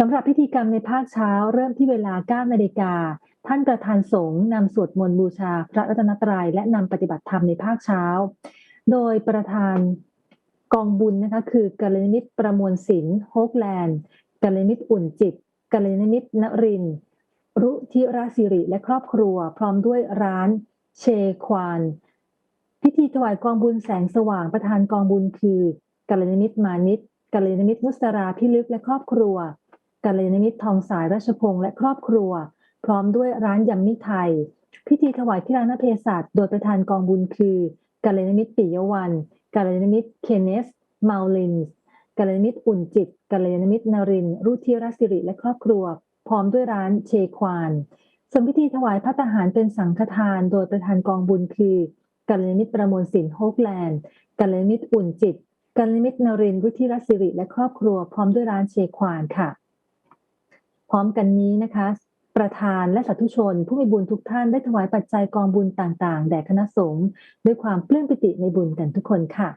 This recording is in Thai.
สำหรับพิธีกรรมในภาคเช้าเริ่มที่เวลา 9 นาฬิกา ท่านประธานสงฆ์นำสวดมนต์บูชาพระรัตนตรัยและนำปฏิบัติธรรมในภาคเช้า โดยประธานกองบุญนะคะคือกัลยาณมิตประมวลศิลป์โฮกแลนด์กัลยาณมิตอุ่นจิตกัลยาณมิตนริน รุธิราศิริและครอบครัว พร้อมด้วยร้านเชควาน พิธีถวายกองบุญแสงสว่างประธานกองบุญคือกัลยาณมิตมานิตกัลยาณมิตนุสราพิลึกและครอบครัว กัลยาณมิตรทองสายราชพงษ์และครอบครัว พร้อมด้วยร้านยำมิไทย พิธีถวายที่ร้านเภสัชโดยประธานกองบุญคือกัลยาณมิตรปิยวันกัลยาณมิตรเคนเนสมาลินส์กัลยาณมิตรอุ่นจิตกัลยาณมิตรนรินรุธิรศิริและครอบครัว พร้อมด้วยร้านเชควานส่วนพิธีถวายพระทหารเป็นสังฆทาน โดยประธานกองบุญคือกัลยาณมิตรประมวลสินโฮกแลนด์กัลยาณมิตรอุ่นจิตกัลยาณมิตรนรินรุธิรศิริและครอบครัวพร้อมด้วยร้านเชควานค่ะ พร้อมกันนี้นะคะ ประธานและสาธุชน ผู้มีบุญทุกท่านได้ถวายปัจจัยกองบุญต่างๆ แด่คณะสงฆ์ด้วยความปลื้มปิติในบุญกันทุกคนค่ะ